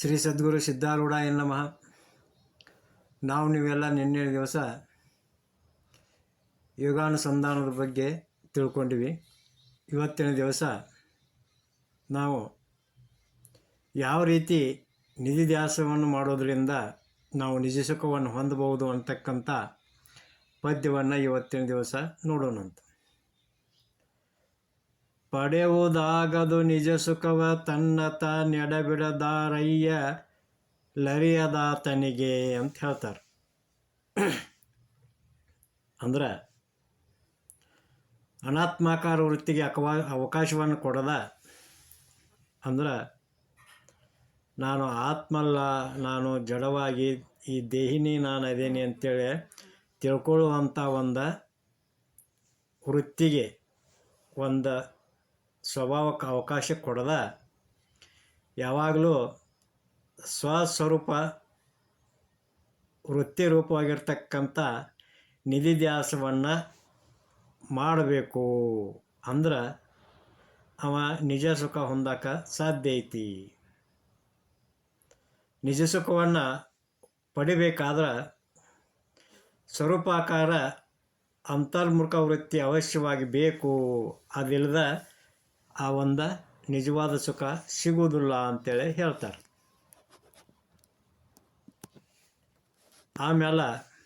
ಶ್ರೀ ಸದ್ಗುರು ಸಿದ್ಧಾರೂಢ ನಮಃ. ನಾವು ನೀವೆಲ್ಲ ನಿನ್ನೆ ದಿವಸ ಯೋಗಾನುಸಂಧಾನದ ಬಗ್ಗೆ ತಿಳ್ಕೊಂಡಿವಿ. ಇವತ್ತಿನ ದಿವಸ ನಾವು ಯಾವ ರೀತಿ ನಿಧಿಧ್ಯಾಸವನ್ನು ಮಾಡೋದರಿಂದ ನಾವು ನಿಜ ಸುಖವನ್ನು ಹೊಂದಬಹುದು ಅಂತಕ್ಕಂಥ ಪದ್ಯವನ್ನು ಇವತ್ತಿನ ದಿವಸ ನೋಡೋಣಂತ. ಪಡೆಯುವುದಾಗದು ನಿಜ ಸುಖವ ತನ್ನ ತಾನೆಡಬಿಡದಾರಯ್ಯ ಲರಿಯದಾತನಿಗೆ ಅಂತ ಹೇಳ್ತಾರೆ. ಅಂದ್ರೆ ಅನಾತ್ಮಾಕಾರ ವೃತ್ತಿಗೆ ಅಕವಾ ಅವಕಾಶವನ್ನು ಕೊಡದ ಅಂದ್ರೆ ನಾನು ಆತ್ಮಲ್ಲ, ನಾನು ಜಡವಾಗಿ ಈ ದೇಹಿನಿ ನಾನು ಅದೇನಿ ಅಂತೇಳಿ ತಿಳ್ಕೊಳ್ಳುವಂಥ ಒಂದು ವೃತ್ತಿಗೆ ಒಂದು ಸ್ವಭಾವಕ್ಕೆ ಅವಕಾಶ ಕೊಡದ. ಯಾವಾಗಲೂ ಸ್ವಸ್ವರೂಪ ವೃತ್ತಿ ರೂಪವಾಗಿರ್ತಕ್ಕಂಥ ನಿಧಿಧ್ಯಾಸವನ್ನು ಮಾಡಬೇಕು ಅಂದ್ರೆ ಅವ ನಿಜ ಸುಖ ಹೊಂದಕ್ಕೆ ಸಾಧ್ಯ ಐತಿ. ನಿಜ ಸುಖವನ್ನು ಪಡಿಬೇಕಾದ್ರೆ ಸ್ವರೂಪಾಕಾರ ಅಂತರ್ಮುಖ ವೃತ್ತಿ ಅವಶ್ಯವಾಗಿ ಬೇಕು. ಅದಿಲ್ಲದ ಆ ಒಂದು ನಿಜವಾದ ಸುಖ ಸಿಗುವುದಿಲ್ಲ ಅಂತೇಳಿ ಹೇಳ್ತಾರೆ. ಆಮೇಲೆ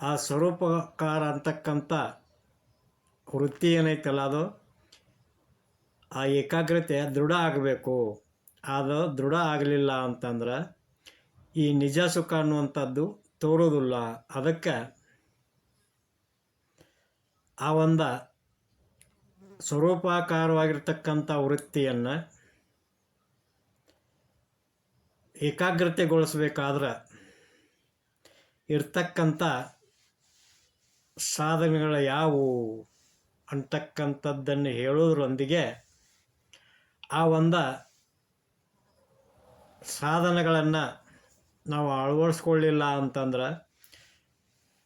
ಆ ಸ್ವರೂಪಕಾರ ಅಂತಕ್ಕಂಥ ವೃತ್ತಿ ಏನೈತಲ್ಲ ಅದು? ಆ ಏಕಾಗ್ರತೆ ದೃಢ ಆಗಬೇಕು. ಅದು ದೃಢ ಆಗಲಿಲ್ಲ ಅಂತಂದ್ರೆ ಈ ನಿಜ ಸುಖ ಅನ್ನುವಂಥದ್ದು ತೋರೋದಿಲ್ಲ. ಅದಕ್ಕೆ ಆ ಒಂದು ಸ್ವರೂಪಾಕಾರವಾಗಿರ್ತಕ್ಕಂಥ ವೃತ್ತಿಯನ್ನು ಏಕಾಗ್ರತೆಗೊಳಿಸ್ಬೇಕಾದ್ರೆ ಇರ್ತಕ್ಕಂಥ ಸಾಧನೆಗಳು ಯಾವುವು ಅಂತಕ್ಕಂಥದ್ದನ್ನು ಹೇಳೋದ್ರೊಂದಿಗೆ ಆ ಒಂದು ಸಾಧನಗಳನ್ನು ನಾವು ಅಳವಡಿಸ್ಕೊಳ್ಳಿಲ್ಲ ಅಂತಂದ್ರೆ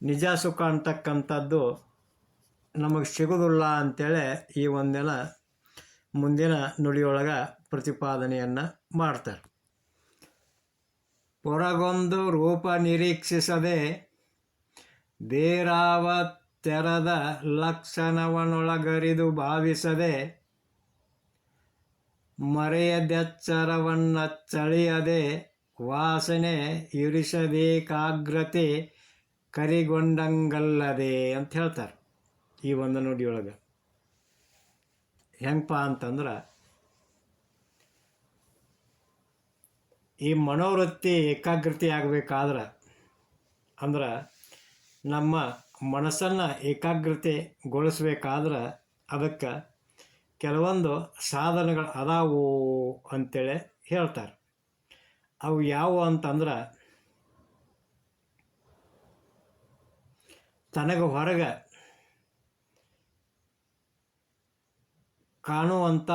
ನಿಜ ಸುಖ ಅಂತಕ್ಕಂಥದ್ದು ನಮಗೆ ಸಿಗೋದಿಲ್ಲ ಅಂತೇಳಿ ಈ ಒಂದೆಲ್ಲ ಮುಂದಿನ ನುಡಿಯೊಳಗೆ ಪ್ರತಿಪಾದನೆಯನ್ನು ಮಾಡ್ತಾರೆ. ಹೊರಗೊಂದು ರೂಪ ನಿರೀಕ್ಷಿಸದೆ ಬೇರಾವ ತೆರದ ಲಕ್ಷಣವನ್ನೊಳಗರಿದು ಭಾವಿಸದೆ ಮರೆಯದೆಚ್ಚರವನ್ನು ಚಳಿಯದೆ ವಾಸನೆ ಇರಿಸಬೇಕಾಗ್ರತೆ ಕರಿಗೊಂಡಂಗಲ್ಲದೆ ಅಂತ ಹೇಳ್ತಾರೆ. ಈ ಒಂದು ನುಡಿಯೊಳಗೆ ಹೆಂಗಪ್ಪ ಅಂತಂದ್ರೆ, ಈ ಮನೋವೃತ್ತಿ ಏಕಾಗ್ರತೆ ಆಗಬೇಕಾದ್ರೆ, ಅಂದ್ರೆ ನಮ್ಮ ಮನಸ್ಸನ್ನು ಏಕಾಗ್ರತೆಗೊಳಿಸ್ಬೇಕಾದ್ರೆ ಅದಕ್ಕೆ ಕೆಲವೊಂದು ಸಾಧನಗಳು ಅದಾವು ಅಂತೇಳಿ ಹೇಳ್ತಾರೆ. ಅವು ಯಾವುವು ಅಂತಂದ್ರೆ, ತನಗೆ ಹೊರಗೆ ಕಾಣುವಂಥ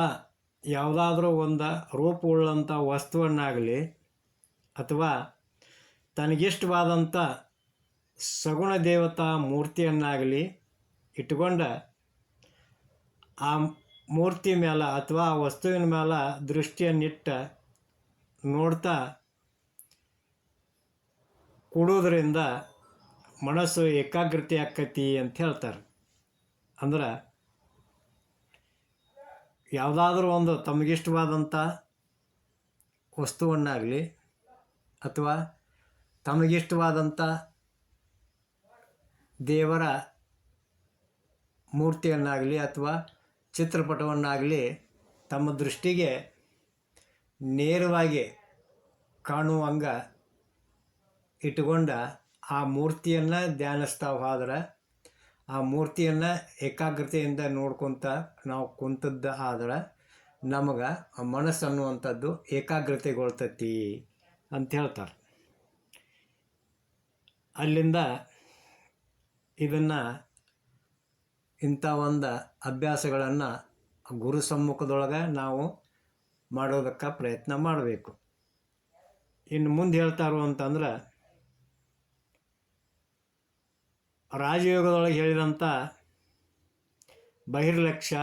ಯಾವುದಾದ್ರೂ ಒಂದು ರೂಪವುಳ್ಳಂಥ ವಸ್ತುವನ್ನಾಗಲಿ ಅಥವಾ ತನಗಿಷ್ಟವಾದಂಥ ಸಗುಣ ದೇವತಾ ಮೂರ್ತಿಯನ್ನಾಗಲಿ ಇಟ್ಕೊಂಡ ಆ ಮೂರ್ತಿ ಮೇಲೆ ಅಥವಾ ಆ ವಸ್ತುವಿನ ಮೇಲೆ ದೃಷ್ಟಿಯನ್ನಿಟ್ಟ ನೋಡ್ತಾ ಕೂಡೋದ್ರಿಂದ ಮನಸ್ಸು ಏಕಾಗ್ರತೆ ಆಕ್ಕತಿ ಅಂತ ಹೇಳ್ತಾರೆ. ಅಂದ್ರೆ ಯಾವುದಾದ್ರೂ ಒಂದು ತಮಗಿಷ್ಟವಾದಂಥ ವಸ್ತುವನ್ನಾಗಲಿ ಅಥವಾ ತಮಗಿಷ್ಟವಾದಂಥ ದೇವರ ಮೂರ್ತಿಯನ್ನಾಗಲಿ ಅಥವಾ ಚಿತ್ರಪಟವನ್ನಾಗಲಿ ತಮ್ಮ ದೃಷ್ಟಿಗೆ ನೇರವಾಗಿ ಕಾಣುವಂಗ ಇಟ್ಟುಕೊಂಡ ಆ ಮೂರ್ತಿಯನ್ನು ಧ್ಯಾನಿಸ್ತಾ ಹೋದ್ರೆ ಆ ಮೂರ್ತಿಯನ್ನು ಏಕಾಗ್ರತೆಯಿಂದ ನೋಡ್ಕೊತ ನಾವು ಕುಂತದ್ದು ಆದ್ರೆ ನಮಗೆ ಮನಸ್ಸು ಅನ್ನುವಂಥದ್ದು ಏಕಾಗ್ರತೆಗೊಳ್ತತಿ ಅಂತ ಹೇಳ್ತಾರೆ. ಅಲ್ಲಿಂದ ಇದನ್ನು ಇಂಥ ಒಂದು ಅಭ್ಯಾಸಗಳನ್ನು ಗುರು ಸಮ್ಮುಖದೊಳಗೆ ನಾವು ಮಾಡೋದಕ್ಕೆ ಪ್ರಯತ್ನ ಮಾಡಬೇಕು. ಇನ್ನು ಮುಂದೆ ಹೇಳ್ತಾರು ಅಂತಂದ್ರೆ ರಾಜಯೋಗದೊಳಗೆ ಹೇಳಿದಂಥ ಬಹಿರ್ಲಕ್ಷ,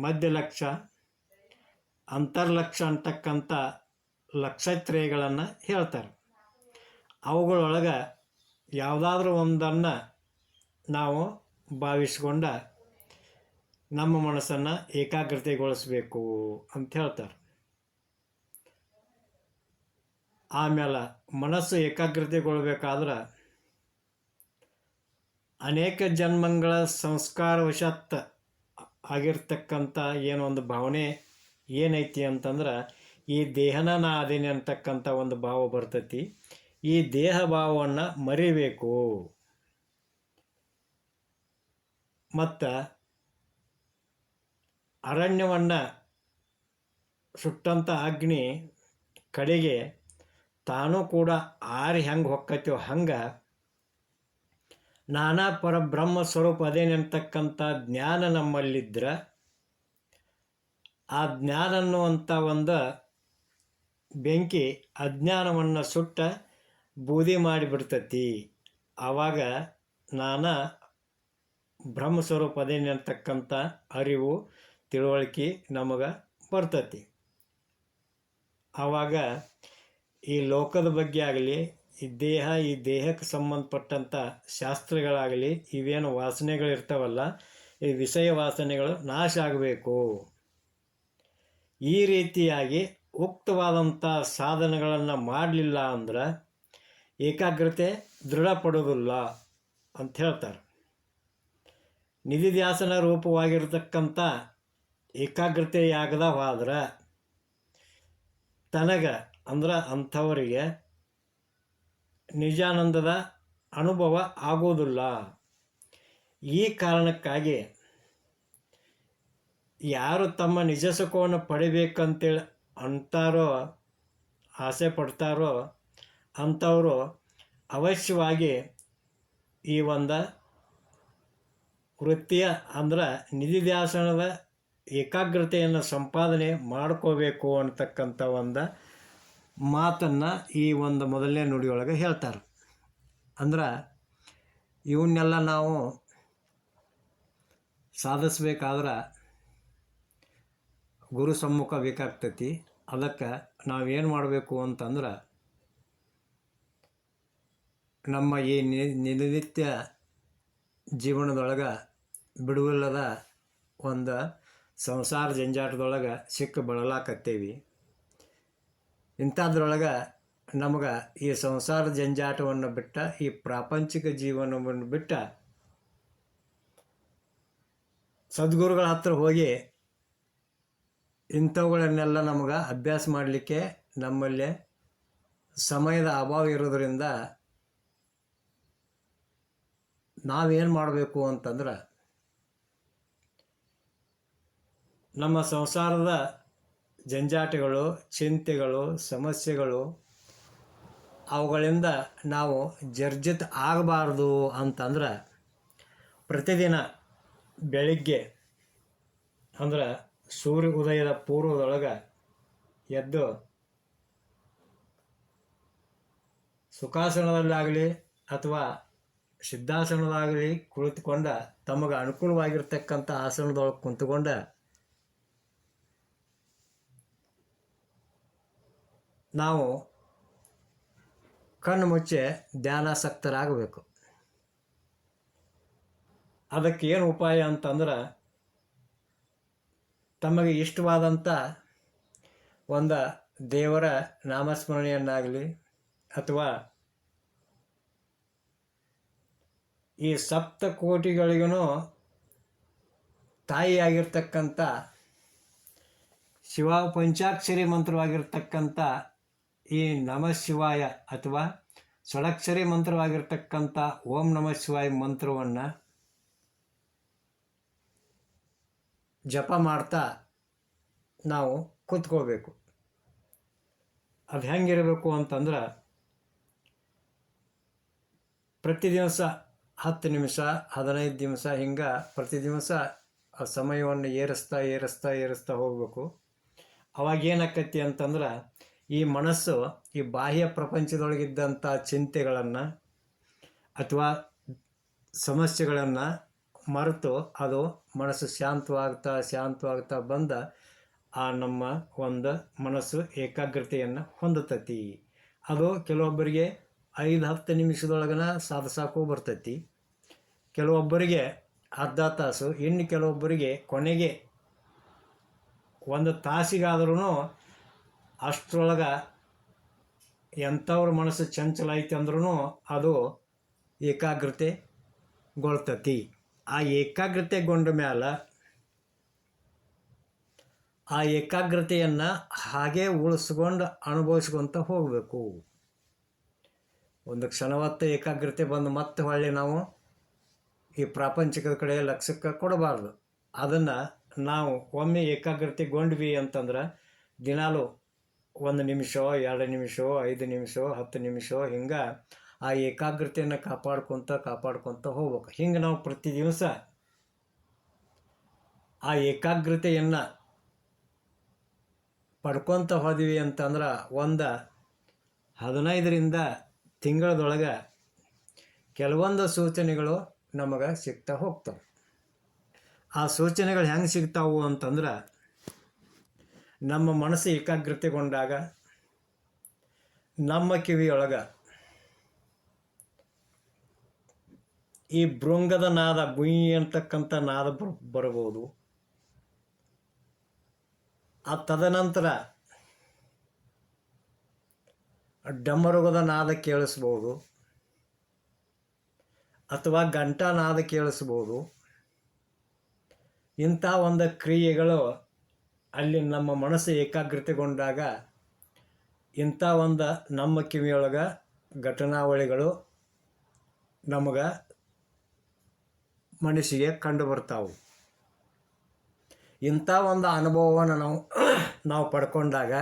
ಮಧ್ಯಲಕ್ಷ, ಅಂತರ್ಲಕ್ಷ ಅಂತಕ್ಕಂಥ ಲಕ್ಷತ್ರಯಗಳನ್ನು ಹೇಳ್ತಾರೆ. ಅವುಗಳೊಳಗೆ ಯಾವುದಾದ್ರೂ ಒಂದನ್ನು ನಾವು ಭಾವಿಸ್ಕೊಂಡ ನಮ್ಮ ಮನಸ್ಸನ್ನು ಏಕಾಗ್ರತೆಗೊಳಿಸಬೇಕು ಅಂತ ಹೇಳ್ತಾರೆ. ಆಮೇಲೆ ಮನಸ್ಸು ಏಕಾಗ್ರತೆಗೊಳ್ಬೇಕಾದ್ರೆ ಅನೇಕ ಜನ್ಮಗಳ ಸಂಸ್ಕಾರವಶಾತ್ ಆಗಿರ್ತಕ್ಕಂಥ ಏನೊಂದು ಭಾವನೆ ಏನೈತಿ ಅಂತಂದ್ರೆ, ಈ ದೇಹನ ನಾ ಅದೇನೆ ಅಂತಕ್ಕಂಥ ಒಂದು ಭಾವ ಬರ್ತೈತಿ. ಈ ದೇಹ ಭಾವವನ್ನು ಮರಿಬೇಕು. ಮತ್ತು ಅರಣ್ಯವನ್ನು ಸುಟ್ಟಂಥ ಅಗ್ನಿ ಕಡೆಗೆ ತಾನೂ ಕೂಡ ಆರಿ ಹೆಂಗೆ ಹೊಕ್ಕೈತೋ ಹಂಗೆ ನಾನಾ ಪರಬ್ರಹ್ಮ ಸ್ವರೂಪ ಅದೇನೆಂತಕ್ಕಂಥ ಜ್ಞಾನ ನಮ್ಮಲ್ಲಿದ್ದರೆ ಆ ಜ್ಞಾನ ಅನ್ನುವಂಥ ಒಂದು ಬೆಂಕಿ ಅಜ್ಞಾನವನ್ನು ಸುಟ್ಟ ಬೂದಿ ಮಾಡಿಬಿಡ್ತತಿ. ಆವಾಗ ನಾನಾ ಬ್ರಹ್ಮ ಸ್ವರೂಪದೇನೆ ಅಂತಕ್ಕಂಥ ಅರಿವು, ತಿಳುವಳಿಕೆ ನಮಗೆ ಬರ್ತತಿ. ಆವಾಗ ಈ ಲೋಕದ ಬಗ್ಗೆ ಆಗಲಿ ಈ ದೇಹ, ಈ ದೇಹಕ್ಕೆ ಸಂಬಂಧಪಟ್ಟಂಥ ಶಾಸ್ತ್ರಗಳಾಗಲಿ, ಇವೇನು ವಾಸನೆಗಳಿರ್ತಾವಲ್ಲ, ಈ ವಿಷಯ ವಾಸನೆಗಳು ನಾಶ ಆಗಬೇಕು. ಈ ರೀತಿಯಾಗಿ ಉಕ್ತವಾದಂಥ ಸಾಧನಗಳನ್ನು ಮಾಡಲಿಲ್ಲ ಅಂದ್ರೆ ಏಕಾಗ್ರತೆ ದೃಢಪಡೋದಿಲ್ಲ ಅಂತ ಹೇಳ್ತಾರೆ. ನಿಧಿಧ್ಯಾಸನ ರೂಪವಾಗಿರ್ತಕ್ಕಂಥ ಏಕಾಗ್ರತೆಯಾಗದ ಹೋದ್ರೆ ತನಗ ಅಂದ್ರೆ ಅಂಥವರಿಗೆ ನಿಜಾನಂದದ ಅನುಭವ ಆಗೋದಿಲ್ಲ. ಈ ಕಾರಣಕ್ಕಾಗಿ ಯಾರು ತಮ್ಮ ನಿಜ ಸುಖವನ್ನು ಪಡಿಬೇಕಂತೇಳಿ ಅಂತಾರೋ, ಆಸೆ ಪಡ್ತಾರೋ ಅಂಥವರು ಅವಶ್ಯವಾಗಿ ಈ ಒಂದು ವೃತ್ತಿಯ ಅಂದ್ರೆ ದಾಸನದ ಏಕಾಗ್ರತೆಯನ್ನು ಸಂಪಾದನೆ ಮಾಡ್ಕೋಬೇಕು ಅಂತಕ್ಕಂಥ ಒಂದು ಮಾತನ್ನು ಈ ಒಂದು ಮೊದಲನೇ ನುಡಿಯೊಳಗೆ ಹೇಳ್ತಾರೆ. ಅಂದ್ರೆ, ಇವನ್ನೆಲ್ಲ ನಾವು ಸಾಧಿಸ್ಬೇಕಾದ್ರೆ ಗುರು ಸಮ್ಮುಖ ಬೇಕಾಗ್ತೈತಿ. ಅದಕ್ಕೆ ನಾವೇನು ಮಾಡಬೇಕು ಅಂತಂದ್ರೆ, ನಮ್ಮ ಈ ನಿ- ದಿನನಿತ್ಯ ಜೀವನದೊಳಗೆ ಬಿಡುವಿಲ್ಲದ ಒಂದು ಸಂಸಾರ ಜಂಜಾಟದೊಳಗೆ ಸಿಕ್ಕ ಬಳಲಾಕತ್ತೇವಿ. ಇಂಥದ್ರೊಳಗೆ ನಮಗೆ ಈ ಸಂಸಾರ ಜಂಜಾಟವನ್ನು ಬಿಟ್ಟ, ಈ ಪ್ರಾಪಂಚಿಕ ಜೀವನವನ್ನು ಬಿಟ್ಟ ಸದ್ಗುರುಗಳ ಹತ್ರ ಹೋಗಿ ಇಂಥವುಗಳನ್ನೆಲ್ಲ ನಮಗೆ ಅಭ್ಯಾಸ ಮಾಡಲಿಕ್ಕೆ ನಮ್ಮಲ್ಲಿ ಸಮಯದ ಅಭಾವ ಇರೋದರಿಂದ ನಾವೇನು ಮಾಡಬೇಕು ಅಂತಂದ್ರೆ ನಮ್ಮ ಸಂಸಾರದ ಜಂಜಾಟಗಳು, ಚಿಂತೆಗಳು, ಸಮಸ್ಯೆಗಳು, ಅವುಗಳಿಂದ ನಾವು ಜರ್ಜಿತ್ ಆಗಬಾರ್ದು ಅಂತಂದ್ರೆ ಪ್ರತಿದಿನ ಬೆಳಿಗ್ಗೆ ಅಂದ್ರೆ ಸೂರ್ಯ ಉದಯದ ಪೂರ್ವದೊಳಗೆ ಎದ್ದು ಸುಖಾಸನದಲ್ಲಾಗಲಿ ಅಥವಾ ಸಿದ್ಧಾಸನದಾಗಲಿ ಕುಳಿತುಕೊಂಡ ತಮಗೆ ಅನುಕೂಲವಾಗಿರ್ತಕ್ಕಂಥ ಆಸನದೊಳಗೆ ಕುಂತ್ಕೊಂಡ ನಾವು ಕಣ್ಣು ಮುಚ್ಚೆ ಧ್ಯಾನಾಸಕ್ತರಾಗಬೇಕು ಅದಕ್ಕೆ ಏನು ಉಪಾಯ ಅಂತಂದ್ರೆ ತಮಗೆ ಇಷ್ಟವಾದಂಥ ಒಂದು ದೇವರ ನಾಮಸ್ಮರಣೆಯನ್ನಾಗಲಿ ಅಥವಾ ಈ ಸಪ್ತ ಕೋಟಿಗಳಿಗೂ ತಾಯಿಯಾಗಿರ್ತಕ್ಕಂಥ ಶಿವ ಪಂಚಾಕ್ಷರಿ ಮಂತ್ರವಾಗಿರ್ತಕ್ಕಂಥ ಈ ನಮ ಶಿವಾಯ ಅಥವಾ ಷಡಕ್ಷರಿ ಮಂತ್ರವಾಗಿರ್ತಕ್ಕಂಥ ಓಂ ನಮ ಶಿವಾಯ ಮಂತ್ರವನ್ನು ಜಪ ಮಾಡ್ತಾ ನಾವು ಕೂತ್ಕೋಬೇಕು. ಅದು ಹೆಂಗಿರಬೇಕು ಅಂತಂದ್ರೆ ಪ್ರತಿ ದಿವಸ ಹತ್ತು ನಿಮಿಷ, ಹದಿನೈದು ದಿವಸ ಹಿಂಗೆ ಪ್ರತಿ ದಿವಸ ಆ ಸಮಯವನ್ನು ಏರಿಸ್ತಾ ಏರಿಸ್ತಾ ಏರಿಸ್ತಾ ಹೋಗಬೇಕು. ಅವಾಗ ಅಂತಂದ್ರೆ ಈ ಮನಸ್ಸು, ಈ ಬಾಹ್ಯ ಪ್ರಪಂಚದೊಳಗಿದ್ದಂಥ ಚಿಂತೆಗಳನ್ನು ಅಥವಾ ಸಮಸ್ಯೆಗಳನ್ನು ಮರೆತು ಅದು ಮನಸ್ಸು ಶಾಂತವಾಗ್ತಾ ಶಾಂತವಾಗ್ತಾ ಬಂದ ಆ ನಮ್ಮ ಒಂದು ಮನಸ್ಸು ಏಕಾಗ್ರತೆಯನ್ನು ಹೊಂದತತಿ. ಅದು ಕೆಲವೊಬ್ಬರಿಗೆ ಐದು, ಹತ್ತು ನಿಮಿಷದೊಳಗನ ಸಾಧಿಸಾಕು ಬರ್ತೈತಿ. ಕೆಲವೊಬ್ಬರಿಗೆ ಅರ್ಧ ತಾಸು, ಇನ್ನು ಕೆಲವೊಬ್ಬರಿಗೆ ಕೊನೆಗೆ ಒಂದು ತಾಸಿಗಾದ್ರೂ ಅಷ್ಟರೊಳಗೆ ಎಂಥವ್ರ ಮನಸ್ಸು ಚಂಚಲ ಐತೆ ಅಂದ್ರೂ ಅದು ಏಕಾಗ್ರತೆಗೊಳ್ತತಿ ಆ ಏಕಾಗ್ರತೆಗೊಂಡ ಮ್ಯಾಲ ಆ ಏಕಾಗ್ರತೆಯನ್ನು ಹಾಗೆ ಉಳಿಸ್ಕೊಂಡು ಅನುಭವಿಸ್ಕೊಂತ ಹೋಗಬೇಕು. ಒಂದು ಕ್ಷಣವತ್ತ ಏಕಾಗ್ರತೆ ಬಂದು ಮತ್ತೆ ಹೊಳ್ಳಿ ನಾವು ಈ ಪ್ರಾಪಂಚಿಕದ ಕಡೆ ಲಕ್ಷ್ಯಕ್ಕೆ ಕೊಡಬಾರ್ದು. ಅದನ್ನು ನಾವು ಒಮ್ಮೆ ಏಕಾಗ್ರತೆಗೊಂಡ್ವಿ ಅಂತಂದ್ರೆ ದಿನಾಲು ಒಂದು ನಿಮಿಷ, ಎರಡು ನಿಮಿಷ, ಐದು ನಿಮಿಷ, ಹತ್ತು ನಿಮಿಷ, ಹಿಂಗೆ ಆ ಏಕಾಗ್ರತೆಯನ್ನು ಕಾಪಾಡ್ಕೊತ ಕಾಪಾಡ್ಕೊತ ಹೋಗ್ಬೇಕು. ಹಿಂಗೆ ನಾವು ಪ್ರತಿ ದಿವಸ ಆ ಏಕಾಗ್ರತೆಯನ್ನು ಪಡ್ಕೊತ ಹೋದ್ವಿ ಅಂತಂದ್ರೆ ಒಂದು ಹದಿನೈದರಿಂದ ತಿಂಗಳದೊಳಗೆ ಕೆಲವೊಂದು ಸೂಚನೆಗಳು ನಮಗೆ ಸಿಗ್ತಾ ಹೋಗ್ತವೆ. ಆ ಸೂಚನೆಗಳು ಹೆಂಗೆ ಸಿಗ್ತಾವು ಅಂತಂದ್ರೆ ನಮ್ಮ ಮನಸ್ಸು ಏಕಾಗ್ರತೆಗೊಂಡಾಗ ನಮ್ಮ ಕಿವಿಯೊಳಗೆ ಈ ಭೃಂಗದ ನಾದ ಗುಯಿ ಅಂತಕ್ಕಂಥ ನಾದ ಬರ್ ಬರಬಹುದು. ಆ ತದನಂತರ ಡಮರುಗದ ನಾದ ಕೇಳಿಸ್ಬೋದು ಅಥವಾ ಗಂಟಾ ನಾದ ಕೇಳಿಸ್ಬೋದು ಇಂಥ ಒಂದು ಕ್ರಿಯೆಗಳು ಅಲ್ಲಿ ನಮ್ಮ ಮನಸ್ಸು ಏಕಾಗ್ರತೆಗೊಂಡಾಗ ಇಂಥ ಒಂದು ನಮ್ಮ ಕಿವಿಯೊಳಗೆ ಘಟನಾವಳಿಗಳು ನಮಗೆ ಮನಸ್ಸಿಗೆ ಕಂಡು ಬರ್ತಾವೆ. ಇಂಥ ಒಂದು ಅನುಭವವನ್ನು ನಾವು ನಾವು ಪಡ್ಕೊಂಡಾಗ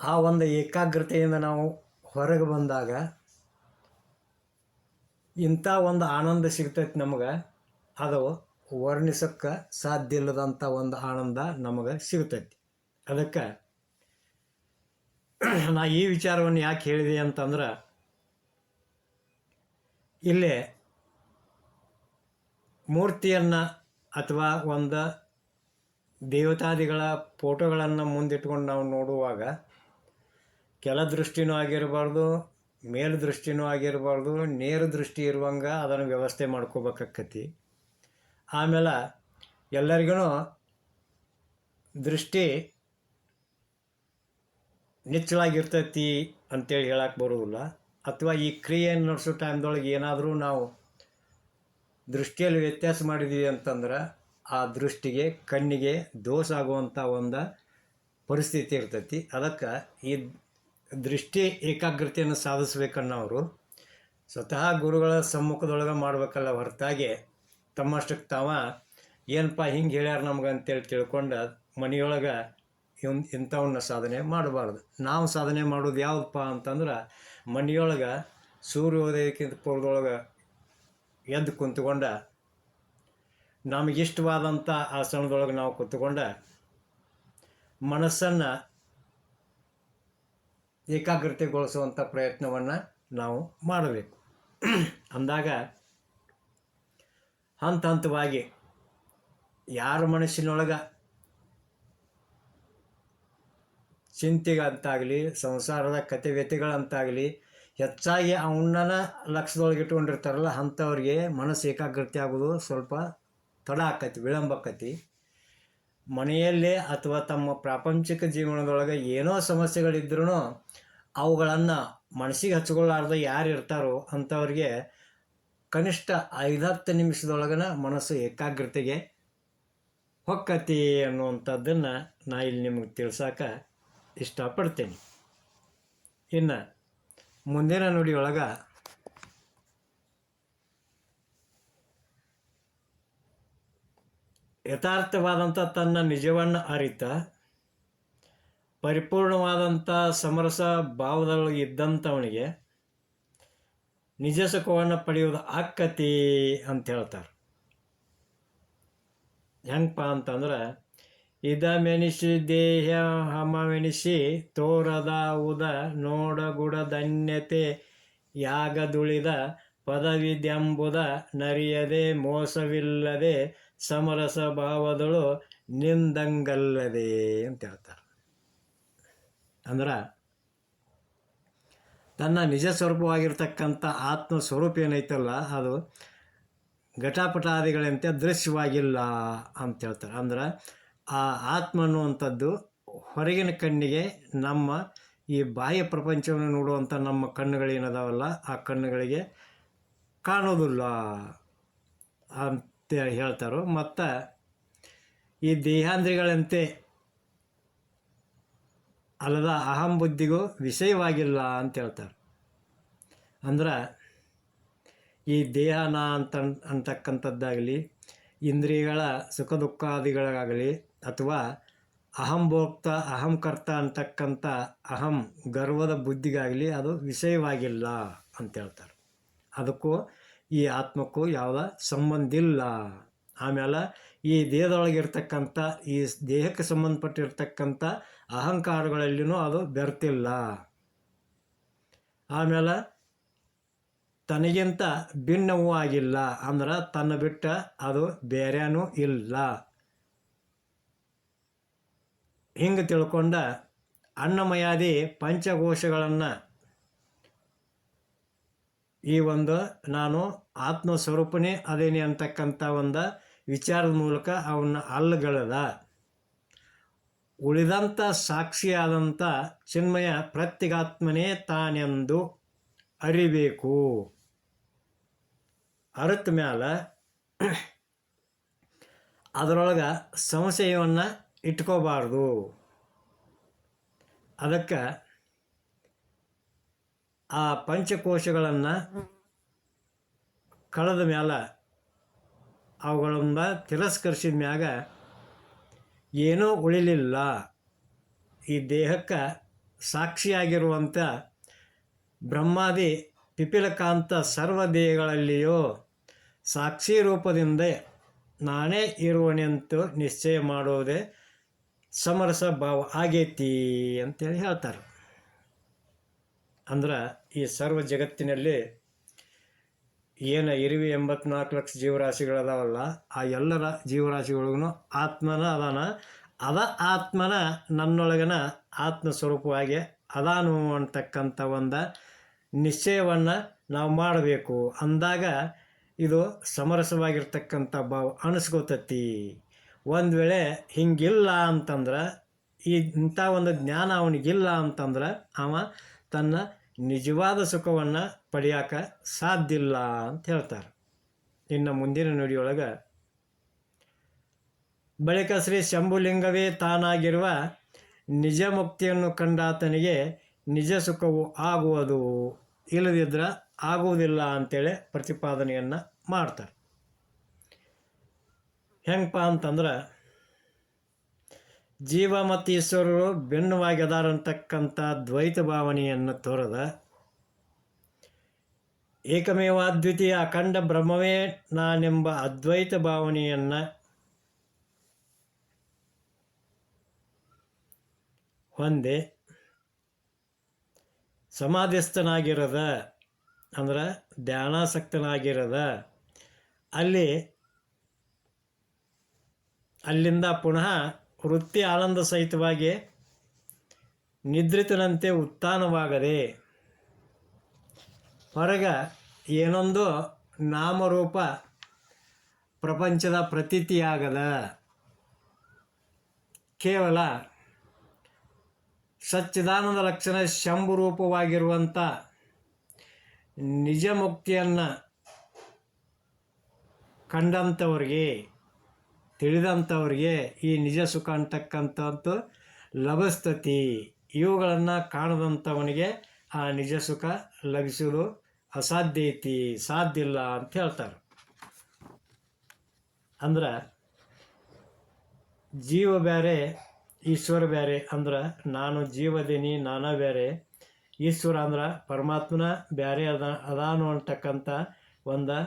ಆ ಒಂದು ಏಕಾಗ್ರತೆಯಿಂದ ನಾವು ಹೊರಗೆ ಬಂದಾಗ ಇಂಥ ಒಂದು ಆನಂದ ಸಿಗ್ತೈತೆ ನಮಗೆ. ಅದು ವರ್ಣಿಸೋಕ್ಕೆ ಸಾಧ್ಯ ಇಲ್ಲದಂಥ ಒಂದು ಆನಂದ ನಮಗೆ ಸಿಗ್ತೈತಿ ಅದಕ್ಕೆ ನಾ ಈ ವಿಚಾರವನ್ನು ಯಾಕೆ ಹೇಳಿದೆ ಅಂತಂದ್ರೆ, ಇಲ್ಲಿ ಮೂರ್ತಿಯನ್ನು ಅಥವಾ ಒಂದು ದೇವತಾದಿಗಳ ಫೋಟೋಗಳನ್ನು ಮುಂದಿಟ್ಕೊಂಡು ನಾವು ನೋಡುವಾಗ ಕೆಲ ದೃಷ್ಟಿನೂ ಆಗಿರಬಾರ್ದು, ಮೇಲ್ ದೃಷ್ಟಿನೂ ಆಗಿರಬಾರ್ದು, ನೇರ ದೃಷ್ಟಿ ಇರುವಂಗೆ ಅದನ್ನು ವ್ಯವಸ್ಥೆ ಮಾಡ್ಕೋಬೇಕಾಕತಿ ಆಮೇಲೆ ಎಲ್ಲರಿಗೂ ದೃಷ್ಟಿ ನಿಚ್ಚಲಾಗಿರ್ತೈತಿ ಅಂತೇಳಿ ಹೇಳಕ್ಕೆ ಬರೋದಿಲ್ಲ ಅಥವಾ ಈ ಕ್ರಿಯೆಯನ್ನು ನಡೆಸೋ ಟೈಮ್ದೊಳಗೆ ಏನಾದರೂ ನಾವು ದೃಷ್ಟಿಯಲ್ಲಿ ವ್ಯತ್ಯಾಸ ಮಾಡಿದ್ದೀವಿ ಅಂತಂದ್ರೆ ಆ ದೃಷ್ಟಿಗೆ ಕಣ್ಣಿಗೆ ದೋಷ ಆಗುವಂಥ ಒಂದು ಪರಿಸ್ಥಿತಿ ಇರ್ತೈತಿ. ಅದಕ್ಕೆ ಈ ದೃಷ್ಟಿ ಏಕಾಗ್ರತೆಯನ್ನು ಸಾಧಿಸ್ಬೇಕನ್ನೋರು ಸ್ವತಃ ಗುರುಗಳ ಸಮ್ಮುಖದೊಳಗೆ ಮಾಡಬೇಕಲ್ಲ ಹೊರತಾಗಿ ತಮ್ಮಷ್ಟಕ್ಕೆ ತಾವ ಏನಪ್ಪ ಹಿಂಗೆ ಹೇಳ್ಯಾರ ನಮ್ಗೆ ಅಂತೇಳಿ ತಿಳ್ಕೊಂಡು ಮನೆಯೊಳಗೆ ಇವ್ ಇಂಥವನ್ನ ಸಾಧನೆ ಮಾಡಬಾರ್ದು. ನಾವು ಸಾಧನೆ ಮಾಡೋದು ಯಾವುದಪ್ಪ ಅಂತಂದ್ರೆ ಮನೆಯೊಳಗೆ ಸೂರ್ಯೋದಯಕ್ಕಿಂತ ಪೂರ್ವದೊಳಗೆ ಎದ್ದು ಕುಂತ್ಕೊಂಡ ನಮಗಿಷ್ಟವಾದಂಥ ಆಸನದೊಳಗೆ ನಾವು ಕುತ್ಕೊಂಡ ಮನಸ್ಸನ್ನು ಏಕಾಗ್ರತೆಗೊಳಿಸುವಂಥ ಪ್ರಯತ್ನವನ್ನು ನಾವು ಮಾಡಬೇಕು. ಅಂದಾಗ ಹಂತ ಹಂತವಾಗಿ ಯಾರ ಮನಸ್ಸಿನೊಳಗೆ ಚಿಂತೆಗಂತಾಗಲಿ ಸಂಸಾರದ ಕತೆ ವ್ಯತೆಗಳಂತಾಗಲಿ ಹೆಚ್ಚಾಗಿ ಅವನ್ನ ಲಕ್ಷದೊಳಗೆ ಇಟ್ಕೊಂಡಿರ್ತಾರಲ್ಲ ಅಂಥವ್ರಿಗೆ ಮನಸ್ಸು ಏಕಾಗ್ರತೆ ಆಗೋದು ಸ್ವಲ್ಪ ತಡ ಆಕತಿ, ವಿಳಂಬ ಆಕತಿ. ಮನೆಯಲ್ಲೇ ಅಥವಾ ತಮ್ಮ ಪ್ರಾಪಂಚಿಕ ಜೀವನದೊಳಗೆ ಏನೋ ಸಮಸ್ಯೆಗಳಿದ್ರೂ ಅವುಗಳನ್ನು ಮನಸ್ಸಿಗೆ ಹಚ್ಕೊಳ್ಳಾರ್ದ ಯಾರು ಇರ್ತಾರೋ ಅಂಥವ್ರಿಗೆ ಕನಿಷ್ಠ ಐದತ್ತು ನಿಮಿಷದೊಳಗನ ಮನಸ್ಸು ಏಕಾಗ್ರತೆಗೆ ಹೊಕ್ಕತಿ ಅನ್ನುವಂಥದ್ದನ್ನು ನಾ ಇಲ್ಲಿ ನಿಮಗೆ ತಿಳ್ಸಾಕ ಇಷ್ಟಪಡ್ತೇನೆ. ಇನ್ನು ಮುಂದಿನ ನುಡಿಯೊಳಗೆ ಯಥಾರ್ಥವಾದಂಥ ತನ್ನ ನಿಜವನ್ನು ಅರಿತ, ಪರಿಪೂರ್ಣವಾದಂಥ ಸಮರಸ ಭಾವದೊಳಗೆ ಇದ್ದಂಥವನಿಗೆ ನಿಜ ಸುಖವನ್ನು ಪಡೆಯುವುದು ಆಕ್ಕತಿ ಅಂತ ಹೇಳ್ತಾರೆ. ಹೆಂಗಪ್ಪ ಅಂತಂದ್ರೆ, ಇದಮೆನಿಸಿ ದೇಹ ಹಮವೆನಿಸಿ ತೋರದ ಉದ ನೋಡಗುಡಧನ್ಯತೆ ಯಾಗದುಳಿದ ಪದವಿದೆಂಬುದ ನರಿಯದೆ ಮೋಸವಿಲ್ಲದೆ ಸಮರಸ ಭಾವದಳು ನಿಂದಂಗಲ್ಲದೆ ಅಂತ ಹೇಳ್ತಾರೆ. ಅಂದ್ರೆ ತನ್ನ ನಿಜ ಸ್ವರೂಪವಾಗಿರ್ತಕ್ಕಂಥ ಆತ್ಮ ಸ್ವರೂಪ ಏನೈತಲ್ಲ ಅದು ಘಟಪಟಾದಿಗಳಂತೆ ದೃಶ್ಯವಾಗಿಲ್ಲ ಅಂತ ಹೇಳ್ತಾರೆ. ಅಂದ್ರೆ ಆ ಆತ್ಮ ಅನ್ನುವಂಥದ್ದು ಹೊರಗಿನ ಕಣ್ಣಿಗೆ ನಮ್ಮ ಈ ಬಾಹ್ಯ ಪ್ರಪಂಚವನ್ನು ನೋಡುವಂಥ ನಮ್ಮ ಕಣ್ಣುಗಳೇನದಾವಲ್ಲ, ಆ ಕಣ್ಣುಗಳಿಗೆ ಕಾಣೋದಿಲ್ಲ ಅಂತ ಹೇಳ್ತಾರೋ. ಮತ್ತು ಈ ದೇಹಾಂದ್ರಿಗಳಂತೆ ಅಲ್ಲದ ಅಹಂ ಬುದ್ಧಿಗೂ ವಿಷಯವಾಗಿಲ್ಲ ಅಂತ ಹೇಳ್ತಾರೆ ಅಂದ್ರೆ ಈ ದೇಹನ ಅಂತ ಅಂತಕ್ಕಂಥದ್ದಾಗಲಿ, ಇಂದ್ರಿಯಗಳ ಸುಖ ದುಃಖಾದಿಗಳಾಗಲಿ, ಅಥವಾ ಅಹಂಭೋಕ್ತ, ಅಹಂಕರ್ತ ಅಂತಕ್ಕಂಥ ಅಹಂ ಗರ್ವದ ಬುದ್ಧಿಗಾಗಲಿ ಅದು ವಿಷಯವಾಗಿಲ್ಲ ಅಂತ ಹೇಳ್ತಾರೆ ಅದಕ್ಕೂ ಈ ಆತ್ಮಕ್ಕೂ ಯಾವುದ ಸಂಬಂಧ ಇಲ್ಲ ಆಮೇಲೆ ಈ ದೇಹದೊಳಗಿರ್ತಕ್ಕಂಥ, ಈ ದೇಹಕ್ಕೆ ಸಂಬಂಧಪಟ್ಟಿರ್ತಕ್ಕಂಥ ಅಹಂಕಾರಗಳಲ್ಲಿನೂ ಅದು ಬೆರ್ತಿಲ್ಲ ಆಮೇಲೆ ತನಗಿಂತ ಭಿನ್ನವೂ ಆಗಿಲ್ಲ ಅಂದ್ರೆ ತನ್ನ ಬಿಟ್ಟ ಅದು ಬೇರೆನೂ ಇಲ್ಲ. ಹಿಂಗೆ ತಿಳ್ಕೊಂಡ ಅನ್ನಮಯಾದಿ ಪಂಚಕೋಶಗಳನ್ನು ಈ ಒಂದು ನಾನು ಆತ್ಮ ಸ್ವರೂಪನೇ ಅದೇನೆ ಅಂತಕ್ಕಂಥ ಒಂದು ವಿಚಾರದ ಮೂಲಕ ಅವನ್ನ ಅಲ್ಲಗಳದ ಉಳಿದಂಥ ಸಾಕ್ಷಿಯಾದಂಥ ಚಿನ್ಮಯ ಪ್ರತ್ಯಗಾತ್ಮನೇ ತಾನೆಂದು ಅರಿಬೇಕು. ಅರಿತ ಮ್ಯಾಲ ಅದರೊಳಗೆ ಸಂಶಯವನ್ನು ಇಟ್ಕೋಬಾರ್ದು. ಅದಕ್ಕೆ ಆ ಪಂಚಕೋಶಗಳನ್ನು ಕಳೆದ ಮ್ಯಾಲ ಅವುಗಳನ್ನು ತಿರಸ್ಕರಿಸಿದ ಮ್ಯಾಗ ಏನೂ ಉಳಿಲಿಲ್ಲ. ಈ ದೇಹಕ್ಕೆ ಸಾಕ್ಷಿಯಾಗಿರುವಂಥ ಬ್ರಹ್ಮಾದಿ ಪಿಪಿಲಕಾಂತ ಸರ್ವ ದೇಹಗಳಲ್ಲಿಯೂ ಸಾಕ್ಷಿ ರೂಪದಿಂದ ನಾನೇ ಇರುವನೆಂತು ನಿಶ್ಚಯ ಮಾಡೋದೇ ಸಮರಸ ಭಾವ ಆಗೈತಿ ಅಂತೇಳಿ ಹೇಳ್ತಾರೆ. ಅಂದ್ರೆ ಈ ಸರ್ವ ಜಗತ್ತಿನಲ್ಲಿ ಏನು ಇರುವೆ ಎಂಬತ್ನಾಲ್ಕು ಲಕ್ಷ ಜೀವರಾಶಿಗಳದಾವಲ್ಲ, ಆ ಎಲ್ಲರ ಜೀವರಾಶಿಗಳಿಗೂ ಆತ್ಮನ ಅದಾನ. ಅದ ಆತ್ಮನ ನನ್ನೊಳಗನ ಆತ್ಮ ಸ್ವರೂಪವಾಗಿ ಅದಾನು ಅಂತಕ್ಕಂಥ ಒಂದು ನಿಶ್ಚಯವನ್ನು ನಾವು ಮಾಡಬೇಕು. ಅಂದಾಗ ಇದು ಸಮರಸವಾಗಿರ್ತಕ್ಕಂಥ ಭಾವ ಅನಿಸ್ಕೋತತಿ ಒಂದು ವೇಳೆ ಹಿಂಗಿಲ್ಲ ಅಂತಂದ್ರೆ, ಈ ಇಂಥ ಒಂದು ಜ್ಞಾನ ಅವನಿಗಿಲ್ಲ ಅಂತಂದ್ರೆ, ಅವ ತನ್ನ ನಿಜವಾದ ಸುಖವನ್ನು ಪಡೆಯಾಕ ಸಾಧ್ಯ ಇಲ್ಲ ಅಂತ ಹೇಳ್ತಾರೆ. ಇನ್ನು ಮುಂದಿನ ನುಡಿಯೊಳಗೆ, ಬಳಿಕ ಶ್ರೀ ಶಂಭುಲಿಂಗವೇ ತಾನಾಗಿರುವ ನಿಜ ಮುಕ್ತಿಯನ್ನು ಕಂಡಾತನಿಗೆ ನಿಜ ಸುಖವು ಆಗುವುದು, ಇಲ್ಲದಿದ್ರೆ ಆಗುವುದಿಲ್ಲ ಅಂತೇಳಿ ಪ್ರತಿಪಾದನೆಯನ್ನು ಮಾಡ್ತಾರೆ. ಹೆಂಗಪ್ಪ ಅಂತಂದ್ರೆ, ಜೀವ ಮತ್ತು ಈಶ್ವರರು ಭಿನ್ನವಾಗಿ ಅದಾರಂತಕ್ಕಂಥ ದ್ವೈತ ಭಾವನೆಯನ್ನು ತೋರದ ಏಕಮೇವ ಅದ್ವಿತೀಯ ಅಖಂಡ ಬ್ರಹ್ಮವೇ ನಾನೆಂಬ ಅದ್ವೈತ ಭಾವನೆಯನ್ನು ಹೊಂದಿ ಸಮಾಧಿಸ್ಥನಾಗಿರದ ಅಂದ್ರೆ ಧ್ಯಾನಾಸಕ್ತನಾಗಿರದ, ಅಲ್ಲಿ, ಅಲ್ಲಿಂದ ಪುನಃ ವೃತ್ತಿ ಆನಂದ ಸಹಿತವಾಗಿ ನಿದ್ರಿತನಂತೆ ಉತ್ಥಾನವಾಗದೆ ಹೊರಗ ಏನೊಂದು ನಾಮರೂಪ ಪ್ರಪಂಚದ ಪ್ರತೀತಿಯಾಗದ. ಕೇವಲ ಸಚ್ಚಿದಾನಂದ ಲಕ್ಷಣ ಶಂಭು ರೂಪವಾಗಿರುವಂಥ ನಿಜ ಮುಕ್ತಿಯನ್ನು ಕಂಡಂಥವ್ರಿಗೆ ತಿಳಿದಂಥವ್ರಿಗೆ ಈ ನಿಜ ಸುಖ ಅಂತಕ್ಕಂಥದ್ದು ಲಭಿಸ್ತತಿ. ಇವುಗಳನ್ನು ಕಾಣದಂಥವನಿಗೆ ಆ ನಿಜ ಸುಖ ಲಭಿಸೋದು ಅಸಾಧ್ಯ ಐತಿ, ಸಾಧ್ಯ ಇಲ್ಲ ಅಂತ ಹೇಳ್ತಾರೆ. ಅಂದ್ರೆ ಜೀವ ಬೇರೆ ಈಶ್ವರ ಬೇರೆ ಅಂದ್ರೆ ನಾನು ಜೀವದೇನಿ, ನಾನ ಬೇರೆ ಈಶ್ವರ ಅಂದ್ರೆ ಪರಮಾತ್ಮನ ಬೇರೆ ಅದ, ಅದಾನು ಅಂತಕ್ಕಂಥ ಒಂದು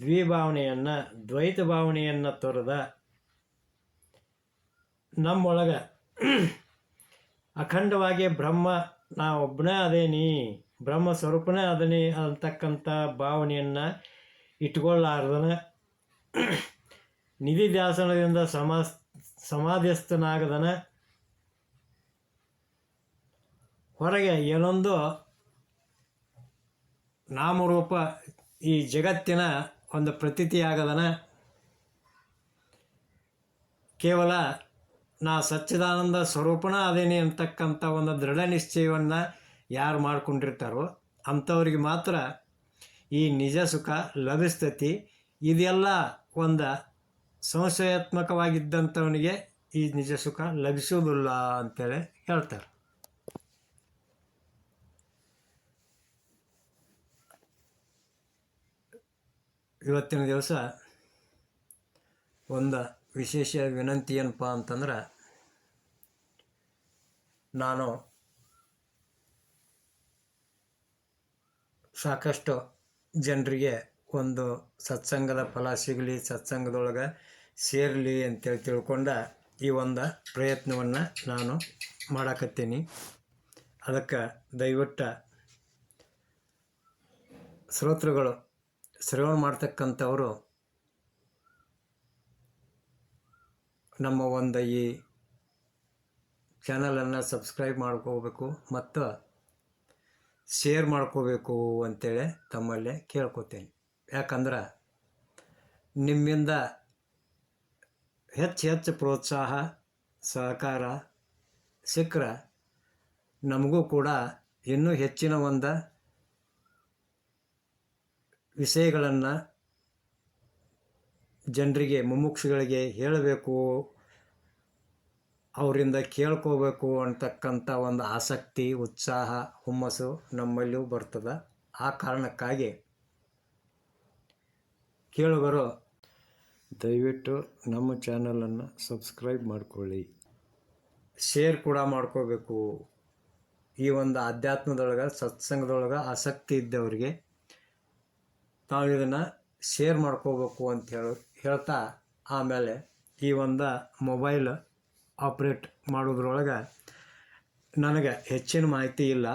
ದ್ವಿಭಾವನೆಯನ್ನು, ದ್ವೈತ ಭಾವನೆಯನ್ನು ತೊರೆದ ನಮ್ಮೊಳಗೆ ಅಖಂಡವಾಗಿ ಬ್ರಹ್ಮ ನಾ ಒಬ್ಬನೇ ಅದೇನಿ. ಬ್ರಹ್ಮ ಸ್ವರೂಪನೇ ಅದನ್ನೇ ಅಂತಕ್ಕಂಥ ಭಾವನೆಯನ್ನು ಇಟ್ಕೊಳ್ಳಾರ್ದನ ನಿಧಿ ಧ್ಯಾಸನದಿಂದ ಸಮ ಸಮಾಧಿಸ್ಥನಾಗದನ ಹೊರಗೆ ಏನೊಂದು ನಾಮರೂಪ ಈ ಜಗತ್ತಿನ ಒಂದು ಪ್ರತೀತಿಯಾಗದನ ಕೇವಲ ನಾ ಸಚ್ಚಿದಾನಂದ ಸ್ವರೂಪನ ಅದೇನೇ ಅಂತಕ್ಕಂಥ ಒಂದು ದೃಢ ನಿಶ್ಚಯವನ್ನು ಯಾರು ಮಾಡ್ಕೊಂಡಿರ್ತಾರೋ ಅಂಥವ್ರಿಗೆ ಮಾತ್ರ ಈ ನಿಜ ಸುಖ ಲಭಿಸ್ತತಿ. ಇದೆಲ್ಲ ಒಂದು ಸಂಶಯಾತ್ಮಕವಾಗಿದ್ದಂಥವನಿಗೆ ಈ ನಿಜ ಸುಖ ಲಭಿಸೋದಿಲ್ಲ ಅಂತೇಳಿ ಹೇಳ್ತಾರೆ. ಇವತ್ತಿನ ದಿವಸ ಒಂದು ವಿಶೇಷ ವಿನಂತಿ ಏನಪ್ಪ ಅಂತಂದ್ರೆ, ನಾನು ಸಾಕಷ್ಟು ಜನರಿಗೆ ಒಂದು ಸತ್ಸಂಗದ ಫಲ ಸಿಗಲಿ, ಸತ್ಸಂಗದೊಳಗೆ ಸೇರಲಿ ಅಂತೇಳಿ ತಿಳ್ಕೊಂಡ ಈ ಒಂದು ಪ್ರಯತ್ನವನ್ನು ನಾನು ಮಾಡಕತ್ತೀನಿ. ಅದಕ್ಕೆ ದಯವಿಟ್ಟು ಶ್ರೋತೃಗಳು, ಶ್ರವಣ ಮಾಡ್ತಕ್ಕಂಥವರು ನಮ್ಮ ಒಂದು ಈ ಚಾನಲನ್ನು ಸಬ್ಸ್ಕ್ರೈಬ್ ಮಾಡ್ಕೋಬೇಕು. ಮತ್ತು ಶೇರ್ ಮಾಡ್ಕೋಬೇಕು ಅಂತೇಳಿ ತಮ್ಮಲ್ಲಿ ಕೇಳ್ಕೊತೇನೆ. ಯಾಕಂದ್ರೆ ನಿಮ್ಮಿಂದ ಹೆಚ್ಚು ಹೆಚ್ಚು ಪ್ರೋತ್ಸಾಹ, ಸಹಕಾರ ಸಿಕ್ಕರೆ ನಮಗೂ ಕೂಡ ಇನ್ನೂ ಹೆಚ್ಚಿನ ಒಂದು ವಿಷಯಗಳನ್ನು ಜನರಿಗೆ, ಮುಮುಕ್ಷಿಗಳಿಗೆ ಹೇಳಬೇಕು ಅವರಿಂದ ಕೇಳ್ಕೋಬೇಕು ಅಂತಕ್ಕಂಥ ಒಂದು ಆಸಕ್ತಿ, ಉತ್ಸಾಹ, ಹುಮ್ಮಸ್ಸು ನಮ್ಮಲ್ಲಿಯೂ ಬರ್ತದೆ. ಆ ಕಾರಣಕ್ಕಾಗಿ ಕೇಳುಗರು, ದಯವಿಟ್ಟು ನಮ್ಮ ಚಾನಲನ್ನು ಸಬ್ಸ್ಕ್ರೈಬ್ ಮಾಡ್ಕೊಳ್ಳಿ. ಶೇರ್ ಕೂಡ ಮಾಡ್ಕೋಬೇಕು. ಈ ಒಂದು ಅಧ್ಯಾತ್ಮದೊಳಗೆ, ಸತ್ಸಂಗದೊಳಗೆ ಆಸಕ್ತಿ ಇದ್ದವರಿಗೆ ನಾವು ಇದನ್ನು ಶೇರ್ ಮಾಡ್ಕೋಬೇಕು ಅಂತ ಹೇಳಿ, ಹೇಳ್ತಾ ಆಮೇಲೆ ಈ ಒಂದು ಮೊಬೈಲ್ ಆಪ್ರೇಟ್ ಮಾಡೋದ್ರೊಳಗೆ ನನಗೆ ಹೆಚ್ಚಿನ ಮಾಹಿತಿ ಇಲ್ಲ.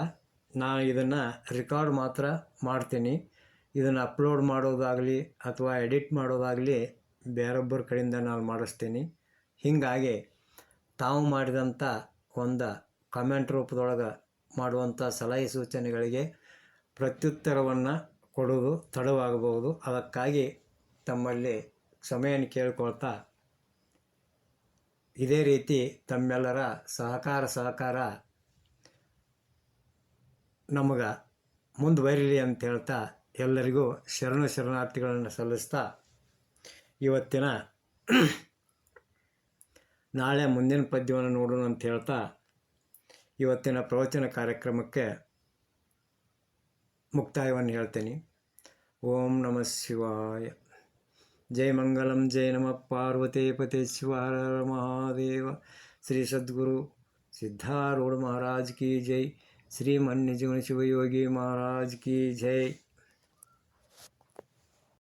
ನಾನು ಇದನ್ನು ರೆಕಾರ್ಡ್ ಮಾತ್ರ ಮಾಡ್ತೀನಿ. ಇದನ್ನು ಅಪ್ಲೋಡ್ ಮಾಡೋದಾಗಲಿ ಅಥವಾ ಎಡಿಟ್ ಮಾಡೋದಾಗಲಿ ಬೇರೊಬ್ಬರ ಕಡೆಯಿಂದ ನಾನು ಮಾಡಿಸ್ತೀನಿ. ಹೀಗಾಗಿ ತಾವು ಮಾಡಿದಂಥ ಒಂದು ಕಮೆಂಟ್ ರೂಪದೊಳಗೆ ಮಾಡುವಂಥ ಸಲಹೆ ಸೂಚನೆಗಳಿಗೆ ಪ್ರತ್ಯುತ್ತರವನ್ನು ಕೊಡೋದು ತಡವಾಗಬಹುದು. ಅದಕ್ಕಾಗಿ ತಮ್ಮಲ್ಲಿ ಸಮಯನ ಕೇಳ್ಕೊಳ್ತಾ ಇದೇ ರೀತಿ ತಮ್ಮೆಲ್ಲರ ಸಹಕಾರ ಸಹಕಾರ ನಮಗೆ ಮುಂದುವರಿಲಿ ಅಂತ ಹೇಳ್ತಾ ಎಲ್ಲರಿಗೂ ಶರಣು ಶರಣಾರ್ಥಿಗಳನ್ನು ಸಲ್ಲಿಸ್ತಾ ಇವತ್ತಿನ ನಾಳೆ ಮುಂದಿನ ಪದ್ಯವನ್ನು ನೋಡೋಣ ಅಂತ ಹೇಳ್ತಾ ಇವತ್ತಿನ ಪ್ರವಚನ ಕಾರ್ಯಕ್ರಮಕ್ಕೆ ಮುಕ್ತಾಯವನ್ನು ಹೇಳ್ತೇನೆ. ಓಂ ನಮಃ ಶಿವಾಯ. जय मङ्गलं जय नमः। पार्वते पतेश्व हरमहादेव श्रीसद्गुरु सिद्धारूडमहाराज् की जै श्रीमन्यज शिवयोगी महाराज् की जय।